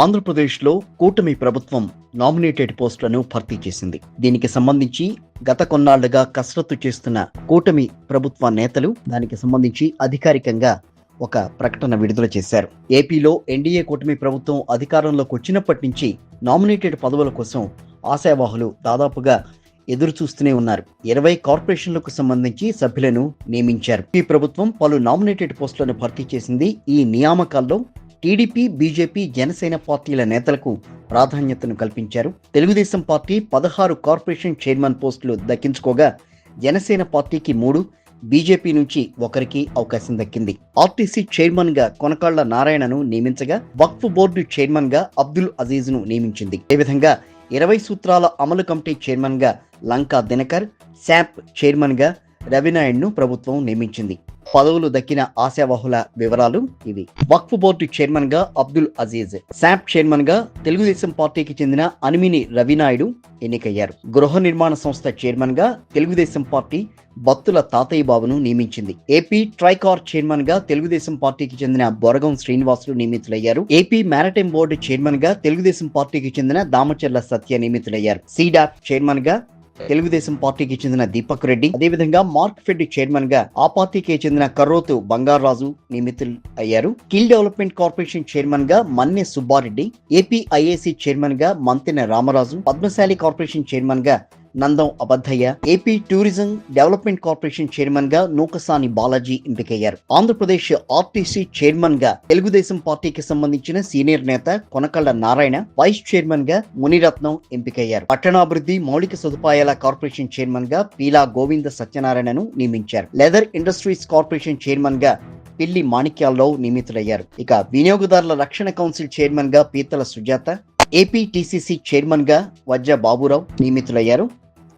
ఆంధ్రప్రదేశ్లో కూటమి ప్రభుత్వం నామినేటెడ్ పోస్టులను భర్తీ చేసింది. దీనికి సంబంధించి గత కొన్నాళ్ళుగా కసరత్తు చేస్తున్న కూటమి ప్రభుత్వ నేతలు దానికి సంబంధించి అధికారికంగా ఒక ప్రకటన విడుదల చేశారు. ఏపీలో ఎన్డీఏ కూటమి ప్రభుత్వం అధికారంలోకి వచ్చినప్పటి నుంచి నామినేటెడ్ పదవుల కోసం ఆశావాహులు దాదాపుగా ఎదురు చూస్తూనే ఉన్నారు. ఇరవై కార్పొరేషన్లకు సంబంధించి సభ్యులను నియమించారు. ఈ ప్రభుత్వం పలు నామినేటెడ్ పోస్టులను భర్తీ చేసింది ఈ నియామకాల్లో టీడీపీ బీజేపీ జనసేన పార్టీల నేతలకు ప్రాధాన్యతను కల్పించారు. తెలుగుదేశం పార్టీ పదహారు కార్పొరేషన్ చైర్మన్ పోస్టులు దక్కించుకోగా జనసేన పార్టీకి మూడు బీజేపీ నుంచి ఒకరికి అవకాశం దక్కింది. ఆర్టీసీ చైర్మన్గా కొనకాళ్ళ నారాయణను నియమించగా వక్ఫ్ బోర్డు చైర్మన్గా అబ్దుల్ అజీజ్ను నియమించింది అదేవిధంగా ఇరవై సూత్రాల అమలు కమిటీ చైర్మన్గా లంకా దినకర్ శాప్ చైర్మన్గా రవినాయుడ్ను ప్రభుత్వం నియమించింది. పదవులు దక్కిన ఆశావాహుల వివరాలు ఇవి. వక్ఫ్ బోర్డు చైర్మన్గా అబ్దుల్ అజీజ్ శాప్ చైర్మన్గా తెలుగుదేశం పార్టీకి చెందిన అనిమిని రవినాయుడు ఎన్నికయ్యారు. గృహ నిర్మాణ సంస్థ చైర్మన్గా తెలుగుదేశం పార్టీ భక్తుల తాతయ్య బాబును నియమించింది. ఏపీ ట్రైకార్ చైర్మన్గా తెలుగుదేశం పార్టీకి చెందిన బొరగం శ్రీనివాసులు నియమితులయ్యారు. ఏపీ మ్యారటైమ్ బోర్డు చైర్మన్గా తెలుగుదేశం పార్టీకి చెందిన దామచర్ల సత్య నియమితులయ్యారు. సీడాప్ చైర్మన్గా తెలుగుదేశం పార్టీకి చెందిన దీపక్ రెడ్డి అదేవిధంగా మార్క్ ఫెడ్ చైర్మన్గా ఆ పార్టీకి చెందిన కర్రోతు బంగారాజు నియమితులు అయ్యారు. కిల్ డెవలప్మెంట్ కార్పొరేషన్ చైర్మన్గా మన్నె సుబ్బారెడ్డి ఏపీఐఏసీ చైర్మన్గా మంతెన రామరాజు పద్మశాలి కార్పొరేషన్ చైర్మన్గా Nandam Abaddhaiah AP tourism development corporation చైర్మన్గా నూకసాని బాలాజీ ఎంపికయ్యారు. ఆంధ్రప్రదేశ్ ఆర్టీసీ చైర్మన్గా తెలుగుదేశం పార్టీకి సంబంధించిన సీనియర్ నేత కొనకళ్ళ నారాయణ వైస్ చైర్మన్గా మునిరత్నం ఎంపికయ్యారు. పట్టణాభివృద్ధి మౌలిక సదుపాయాల కార్పొరేషన్ చైర్మన్గా పీలా గోవింద సత్యనారాయణను నియమించారు. లెదర్ ఇండస్ట్రీస్ కార్పొరేషన్ చైర్మన్గా పిల్లి మాణిక్యాలరావు నియమితులయ్యారు. ఇక వినియోగదారుల రక్షణ కౌన్సిల్ చైర్మన్గా పీతల సుజాత ఏపీటీసీసీ చైర్మన్గా వజ్ర బాబురావు నియమితులయ్యారు.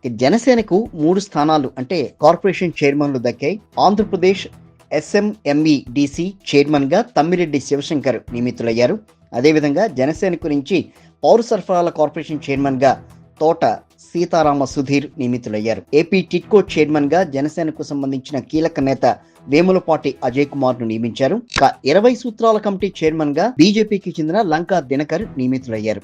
జనసేనకు మూడు స్థానాలు అంటే కార్పొరేషన్ చైర్మన్లు దక్కాయి. ఆంధ్రప్రదేశ్ ఎస్ఎంఎంఈడిసి చైర్మన్గా తమ్మిరెడ్డి శివశంకర్ నియమితులయ్యారు. అదేవిధంగా జనసేన గురించి పౌర సరఫరాల కార్పొరేషన్ చైర్మన్గా తోట సీతారామ సుధీర్ నియమితులయ్యారు. ఏపీ టిట్కో చైర్మన్గా జనసేనకు సంబంధించిన కీలక నేత వేములపాటి అజయ్ కుమార్ను నియమించారు ఇరవై సూత్రాల కమిటీ చైర్మన్గా బీజేపీకి చెందిన లంకా దినకర్ నియమితులయ్యారు.